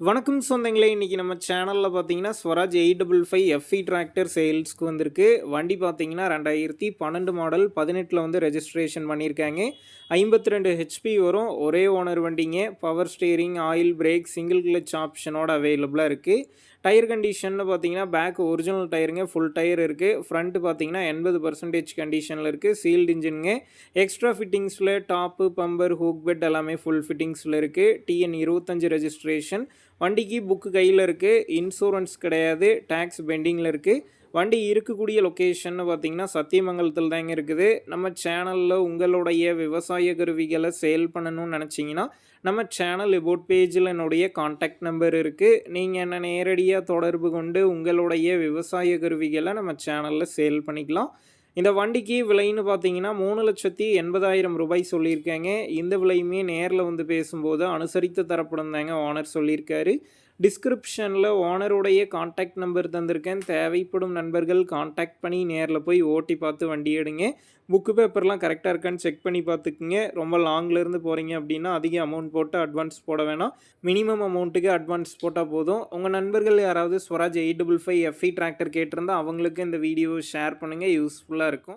வணக்கம் சொந்தங்களே இன்றைக்கி நம்ம சேனலில் பார்த்தீங்கன்னா Swaraj eight double five FE tractor சேல்ஸ்க்கு வந்திருக்கு. வண்டி பார்த்தீங்கன்னா ரெண்டாயிரத்தி பன்னெண்டு மாடல் பதினெட்டில் வந்து ரெஜிஸ்ட்ரேஷன் பண்ணியிருக்காங்க. ஐம்பத்தி ரெண்டு ஹெச்பி வரும் ஒரே ஓனர் வண்டிங்க. Power steering oil brake single clutch ஆப்ஷனோட அவைலபிளாக இருக்குது டயர் கண்டிஷன் பார்த்தீங்கன்னா பேக் ஒரிஜினல் டயருங்க ஃபுல் டயர் இருக்குது ஃப்ரண்ட் பார்த்தீங்கன்னா எண்பது பர்சன்டேஜ் கண்டிஷனில் இருக்குது சீல்டு இன்ஜினுங்க எக்ஸ்ட்ரா ஃபிட்டிங்ஸில் டாப்பு பம்பர் ஹூக் பெட் எல்லாமே ஃபுல் ஃபிட்டிங்ஸில் இருக்குது டிஎன் இருபத்தஞ்சு ரெஜிஸ்ட்ரேஷன் வண்டிக்கு புக்கு கையில் இருக்குது இன்சூரன்ஸ் கிடையாது. டேக்ஸ் பெண்டிங்கில் இருக்குது வண்டி இருக்கக்கூடிய லொக்கேஷன் பார்த்திங்கன்னா சத்தியமங்கலத்தில் தாங்க இருக்குது. நம்ம சேனலில் உங்களுடைய விவசாய கருவிகளை சேல் பண்ணணும்னு நினச்சிங்கன்னா நம்ம சேனல் எபோட் பேஜில் என்னுடைய காண்டாக்ட் நம்பர் இருக்குது நீங்கள் என்ன நேரடியாக தொடர்பு கொண்டு உங்களுடைய விவசாய கருவிகளை நம்ம சேனலில் சேல் பண்ணிக்கலாம். இந்த வண்டிக்கு விலைன்னு பார்த்தீங்கன்னா மூணு லட்சத்தி எண்பதாயிரம் ரூபாய் சொல்லியிருக்காங்க. இந்த விலையுமே நேரில் வந்து பேசும்போது அனுசரித்து தரப்படும் தாங்க ஓனர் சொல்லியிருக்காரு. டிஸ்கிரிப்ஷனில் ஓனருடைய காண்டாக்ட் நம்பர் தந்திருக்கேன். தேவைப்படும் நண்பர்கள் காண்டாக்ட் பண்ணி நேரில் போய் ஓட்டி பார்த்து வண்டி எடுங்க. புக்கு பேப்பர்லாம் கரெக்டாக இருக்கான்னு செக் பண்ணி பார்த்துக்குங்க. ரொம்ப லாங்லேருந்து போகிறீங்க அப்படின்னா அதிக அமௌண்ட் போட்டு அட்வான்ஸ் போட வேணாம். மினிமம் அமௌண்ட்டுக்கு அட்வான்ஸ் போட்டால் போதும். உங்கள் நண்பர்கள் யாராவது Swaraj eight double five FE tractor கேட்டிருந்தால் அவங்களுக்கு இந்த வீடியோவை ஷேர் பண்ணுங்கள் யூஸ்ஃபுல்லாக இருக்கும்.